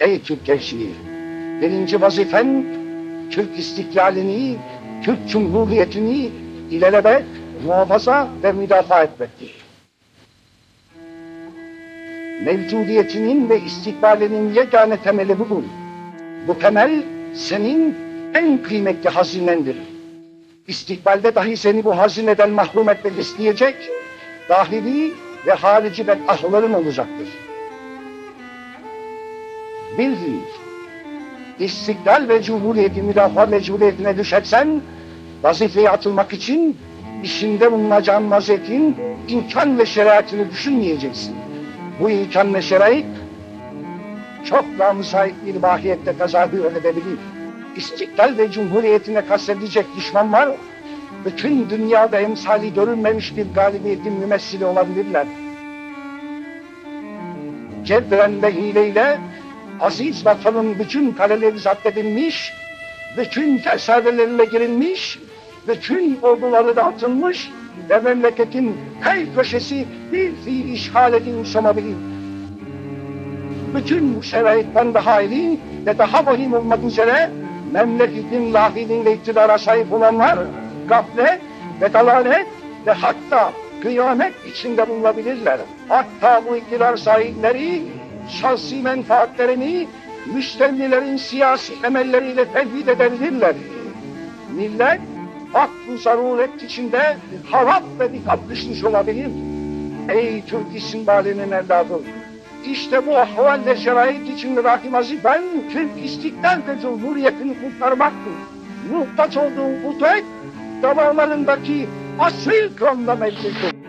Ey Türk gençliği! Birinci vazifen Türk istiklalini, Türk Cumhuriyeti'ni ilelebet muhafaza ve müdafaa etmektir. Mevcudiyetinin ve istikbalinin yegane temeli budur. Bu temel senin en kıymetli hazinendir. İstikbalde dahi seni bu hazineden mahrum etmek isteyecek, dahili ve harici bedahların olacaktır. Ki, istiklal ve cumhuriyeti müdafaa mecburiyetine düşersen, vazifeye atılmak için işinde bulunacağın vaziyetin imkan ve şeriatını düşünmeyeceksin. Bu imkan ve şerait çok daha müsait bir mahiyette tezahür edebilir. İstiklal ve cumhuriyetine kastedecek düşmanlar, bütün dünyada emsali görülmemiş bir galibiyetin mümessili olabilirler. Cebren ve hileyle aziz vatanın bütün kaleleri zapt edilmiş, bütün tesarelerine girilmiş, bütün orduları dağıtılmış ve memleketin her köşesi bir fiil işgal edilmiş olabilir. Bütün bu şeraitten daha iyi ve daha mühim olmak üzere memleketin lahiliğiyle iktidara sahip olanlar gaflet ve dalalet ve hatta kıyamet içinde bulunabilirler. Hatta bu iktidar sahipleri şahsi menfaatlerini müşterilerin siyasi emelleriyle tevhid edebilirler. Millet aklı zaruret içinde harap ve dikkat düşmüş olabilir. Ey Türk istimbalinin evladı! İşte bu ahval ve şerait içinde rahim vazifen Türk istiklal ve cumhuriyetini kurtarmaktır. Muhtaç olduğu bu tek damarlarındaki asil kanla mevcuttur.